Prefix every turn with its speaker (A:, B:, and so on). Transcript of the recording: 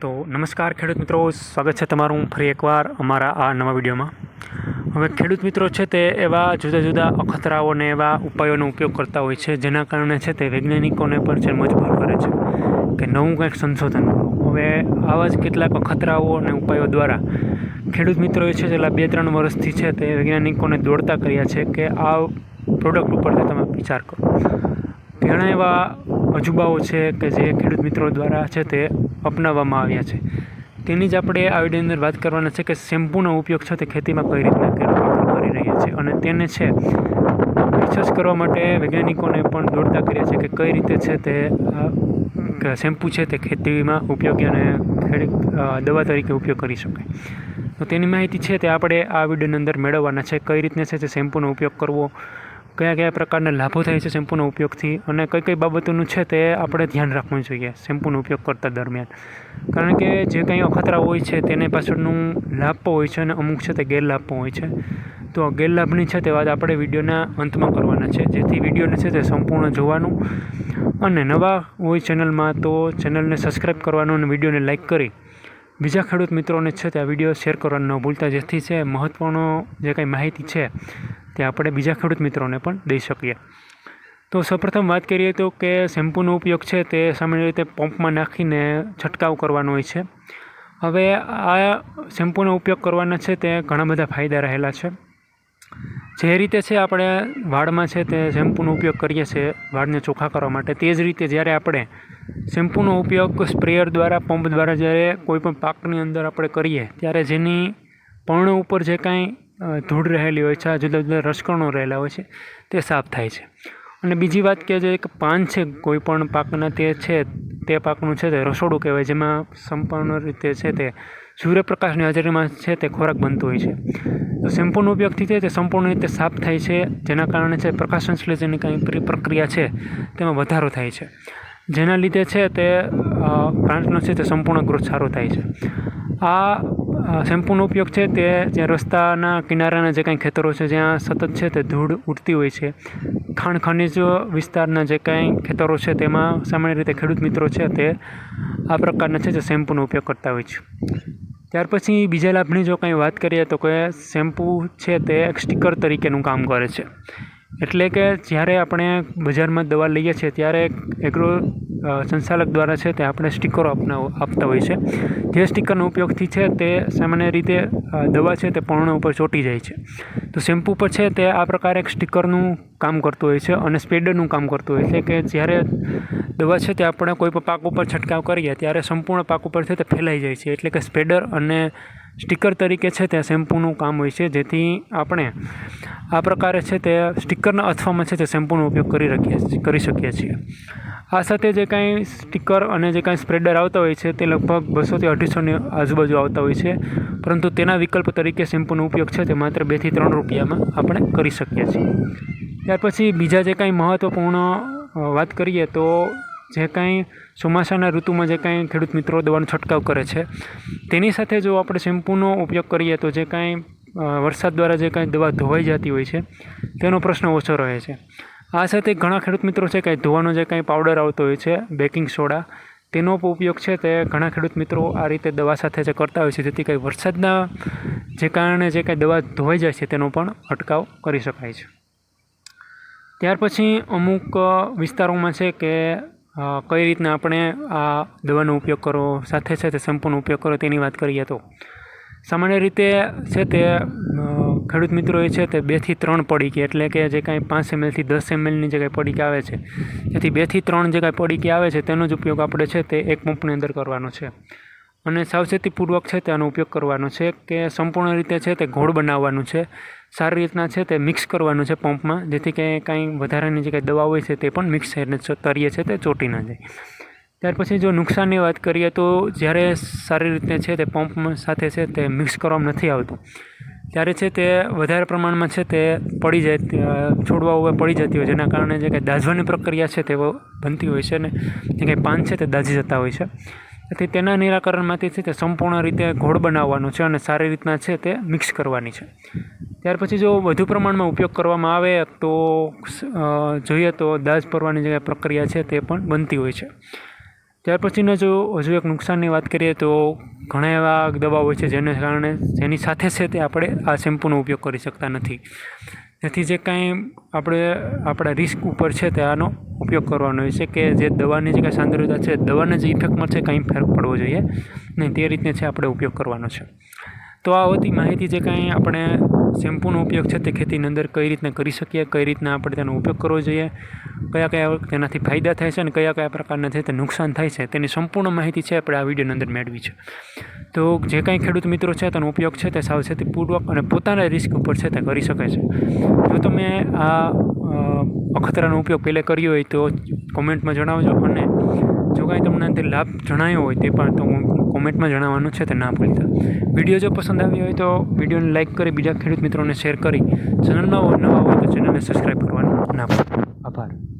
A: તો નમસ્કાર ખેડૂત મિત્રો, સ્વાગત છે તમારું ફરી એકવાર અમારા આ નવા વિડીયોમાં. હવે ખેડૂત મિત્રો છે તે એવા જુદા જુદા અખતરાઓ અને એવા ઉપાયોનો ઉપયોગ કરતા હોય છે, જેના કારણે છે તે વૈજ્ઞાનિકોને પણ છે મજબૂર કરે છે કે નવું કંઈક સંશોધન. હવે આવા જ કેટલાક અખતરાઓ અને ઉપાયો દ્વારા ખેડૂત મિત્રોએ છે છેલ્લા બે ત્રણ વર્ષથી છે તે વૈજ્ઞાનિકોને દોડતા કર્યા છે કે આ પ્રોડક્ટ ઉપરથી તમે વિચાર કરો. ઘણા એવા અજુબાઓ છે કે જે ખેડૂત મિત્રો દ્વારા છે તે અપનાવવામાં આવ્યા છે. તેની જ આપણે આ વિડીયોની અંદર વાત કરવાના છે કે શેમ્પૂનો ઉપયોગ છે તે ખેતીમાં કઈ રીતના કરી રહ્યા છે અને તેને છે રિસર્ચ કરવા માટે વૈજ્ઞાનિકોને પણ દોડતા કર્યા છે કે કઈ રીતે છે તે શેમ્પૂ છે તે ખેતીમાં ઉપયોગી અને દવા તરીકે ઉપયોગ કરી શકાય. તો તેની માહિતી છે તે આપણે આ વિડીયોની અંદર મેળવવાના છે, કઈ રીતના છે તે શેમ્પૂનો ઉપયોગ કરવો કયા કયા પ્રકારના લાભો થાય છે શેમ્પૂના ઉપયોગથી અને કઈ કઈ બાબતોનું છે તે આપણે ધ્યાન રાખવું જોઈએ શેમ્પૂનો ઉપયોગ કરતા દરમિયાન. કારણ કે જે કંઈ અખતરા હોય છે તેને પાછળનું લાભ પણ હોય છે અને અમુક છે તે ગેરલાભ પણ હોય છે. તો ગેરલાભની છે તે વાત આપણે વિડીયોના અંતમાં કરવાના છે. જેથી વિડીયોને છે તે સંપૂર્ણ જોવાનું અને નવા હોય ચેનલમાં તો ચેનલને સબસ્ક્રાઈબ કરવાનું અને વિડીયોને લાઇક કરી બીજા ખેડૂત મિત્રોને છે તે આ વીડિયો શેર કરવાનું ન ભૂલતા. જેથી છે મહત્ત્વનો જે કંઈ માહિતી છે તે આપણે બીજા ખેડૂત મિત્રોને પણ દઈ શકીએ. તો સૌપ્રથમ વાત કરીએ તો કે શેમ્પૂનો ઉપયોગ છે તે સામાન્ય રીતે પંપમાં નાખીને છંટકાવ કરવાનો હોય છે. હવે આ શેમ્પૂનો ઉપયોગ કરવાના છે તે ઘણા બધા ફાયદા રહેલા છે. જે રીતે છે આપણે વાળમાં છે તે શેમ્પૂનો ઉપયોગ કરીએ છીએ વાળને ચોખ્ખા કરવા માટે, તે જ રીતે જ્યારે આપણે શેમ્પૂનો ઉપયોગ સ્પ્રેયર દ્વારા, પંપ દ્વારા જ્યારે કોઈપણ પાકની અંદર આપણે કરીએ, ત્યારે જેની પર્ણ ઉપર જે કાંઈ ધૂળ રહેલી હોય છે, આ જુદા જુદા રસકણો રહેલા હોય છે, તે સાફ થાય છે. અને બીજી વાત કે જે એક પાન છે કોઈપણ પાકના તે છે, તે પાકનું છે તે રસોડું કહેવાય, જેમાં સંપૂર્ણ રીતે છે તે સૂર્યપ્રકાશની હાજરીમાં છે તે ખોરાક બનતો હોય છે. તો શેમ્પૂનો ઉપયોગથી છે તે સંપૂર્ણ રીતે સાફ થાય છે, જેના કારણે છે પ્રકાશ સંશ્લેષણની કંઈ પ્રક્રિયા છે, તેમાં વધારો થાય છે. જેના લીધે છે તે પ્લાન્ટનો છે તે સંપૂર્ણ ગ્રોથ સારો થાય છે. આ શેમ્પૂનો ઉપયોગ છે તે જ્યાં રસ્તાના કિનારાના જે કાંઈ ખેતરો છે જ્યાં સતત છે તે ધૂળ ઉડતી હોય છે. ખાણ ખનિજ વિસ્તારના જે કાંઈ ખેતરો છે તેમાં સામાન્ય રીતે ખેડૂત મિત્રો છે તે આ પ્રકારના છે જે શેમ્પૂનો ઉપયોગ કરતા હોય છે. ત્યાર પછી બીજા લાભની જો કંઈ વાત કરીએ તો કે શેમ્પૂ છે તે એક સ્ટીકર તરીકેનું કામ કરે છે. એટલે કે જ્યારે આપણે બજારમાં દવા લઈએ છીએ ત્યારે એગ્રો સંચાલક દ્વારા છે તે આપણે સ્ટીકરો આપના આપતા હોય છે. જે સ્ટીકરનો ઉપયોગથી છે તે સામાન્ય રીતે દવા છે તે પર્ણ ઉપર ચોંટી જાય છે. તો શેમ્પૂ પર છે તે આ પ્રકારે એક સ્ટીકરનું કામ કરતું હોય છે અને સ્પેડરનું કામ કરતું હોય છે કે જ્યારે દવા છે તે આપણે કોઈ પણ પાક ઉપર છંટકાવ કરીએ ત્યારે સંપૂર્ણ પાક ઉપર છે તે ફેલાઈ જાય છે. એટલે કે સ્પેડર અને સ્ટીકર તરીકે છે તે શેમ્પૂનું કામ હોય છે. જેથી આપણે આ પ્રકારે છે તે સ્ટીકરના અથવામાં છે તે શેમ્પૂનો ઉપયોગ કરી રાખીએ કરી શકીએ છીએ. આ સાથે જે કાંઈ સ્ટીકર અને જે કાંઈ સ્પ્રેડર આવતા હોય છે તે લગભગ બસોથી અઢીસોની આજુબાજુ આવતા હોય છે. પરંતુ તેના વિકલ્પ તરીકે શેમ્પૂનો ઉપયોગ છે તે માત્ર બેથી ત્રણ રૂપિયામાં આપણે કરી શકીએ છીએ. ત્યાર પછી બીજા જે કાંઈ મહત્ત્વપૂર્ણ વાત કરીએ તો જે કાંઈ ચોમાસાના ઋતુમાં જે કાંઈ ખેડૂત મિત્રો દવાનો છંટકાવ કરે છે, તેની સાથે જો આપણે શેમ્પૂનો ઉપયોગ કરીએ તો જે કાંઈ વરસાદ દ્વારા જે કાંઈ દવા ધોવાઈ જતી હોય છે, તેનો પ્રશ્ન ઓછો રહે છે. આ સાથે ઘણા ખેડૂત મિત્રો છે કાંઈ ધોવાનો જે કાંઈ પાવડર આવતો હોય છે, બેકિંગ સોડા, તેનો ઉપયોગ છે તે ઘણા ખેડૂત મિત્રો આ રીતે દવા સાથે જે કરતા હોય છે, જેથી કંઈ વરસાદના જે કારણે જે કાંઈ દવા ધોવાઈ જાય છે, તેનો પણ અટકાવ કરી શકાય છે. ત્યાર પછી અમુક વિસ્તારોમાં છે કે કઈ રીતના આપણે આ દવાનો ઉપયોગ કરવો, સાથે સાથે સંપૂર્ણ ઉપયોગ કરવો તેની વાત કરીએ તો. સામાન્ય રીતે છે તે ખેડૂત મિત્રોએ છે તે બેથી ત્રણ પડીકી, એટલે કે જે કાંઈ પાંચ એમએલથી દસ એમએલની જે કાંઈ પડીકી આવે છે. જેથી બેથી ત્રણ જે કાંઈ પડીકી આવે છે, તેનો જ ઉપયોગ આપણે છે તે એક પંપની અંદર કરવાનો છે. અને સાવચેતીપૂર્વક છે તેનો ઉપયોગ કરવાનો છે કે સંપૂર્ણ રીતે છે તે ઘોળ બનાવવાનું છે સારી રીતના છે તે મિક્સ કરવાનું છે પંપમાં જેથી કે કાંઈ વધારાની જે કાંઈ દવા હોય છે તે પણ મિક્સ થઈને તરીએ છે તે ચોટી ન જાય ત્યાર પછી જો નુકસાનની વાત કરીએ તો જ્યારે સારી રીતે છે તે પંપ સાથે છે તે મિક્સ કરવામાં નથી આવતું ત્યારે છે તે વધારે પ્રમાણમાં છે તે પડી જાય છોડવા ઉપર પડી જતી હોય જેના કારણે જે કંઈ દાઝવાની પ્રક્રિયા છે તે બનતી હોય છે ને જે કંઈ પાન છે તે દાઝી જતા હોય છે તેથી તેના નિરાકરણમાંથી છે તે સંપૂર્ણ રીતે ઘોળ બનાવવાનો છે અને સારી રીતના છે તે મિક્સ કરવાની છે. ત્યાર પછી જો વધુ પ્રમાણમાં ઉપયોગ કરવામાં આવે તો જોઈએ તો દાજ પરવાની જે પ્રક્રિયા છે તે પણ બનતી હોય છે. ત્યાર પછીના જો, હજુ એક નુકસાનની વાત કરીએ તો ઘણા એવા દવાઓ છે જેને કારણે, જેની સાથે છે તે આપણે આ શેમ્પૂનો ઉપયોગ કરી શકતા નથી. તેથી જે કાંઈ આપણે, આપણા રિસ્ક ઉપર છે તે આનો ઉપયોગ કરવાનો હોય છે કે જે દવાની જે કાંઈ સાંદ્રતા છે, દવાને જે ઇફેક્ટમાં છે કાંઈ ફેર પડવો જોઈએ. નહીં, તે રીતને છે આપણે ઉપયોગ કરવાનો છે. તો આ હતી માહિતી જે કાંઈ આપણે શેમ્પૂનો ઉપયોગ છે તે ખેતીની અંદર કઈ રીતના કરી શકીએ, કઈ રીતના આપણે તેનો ઉપયોગ કરવો જોઈએ, કયા કયા તેનાથી ફાયદા થાય છે અને કયા કયા પ્રકારના છે તે નુકસાન થાય છે તેની સંપૂર્ણ માહિતી છે આપણે આ વિડીયોની અંદર મેળવી છે. તો જે કાંઈ ખેડૂત મિત્રો છે તેનો ઉપયોગ છે તે સાવચેતીપૂર્વક અને પોતાના રિસ્ક ઉપર છે તે કરી શકે છે. જો તમે આ અખતરાનો ઉપયોગ પહેલાં કર્યો હોય તો કોમેન્ટમાં જણાવજો અને જો કાંઈ તમને તે લાભ જણાયો હોય તે પણ તો કોમેન્ટમાં જણાવવાનું છે, તે ના ભૂલતા. વીડિયો જો પસંદ આવ્યો હોય તો વિડીયોને લાઇક કરી, બીજા ખેડૂત મિત્રોને શેર કરી, ચેનલમાં નવા હોય તો ચેનલને સબસ્ક્રાઈબ કરવાનું ના ભૂલતા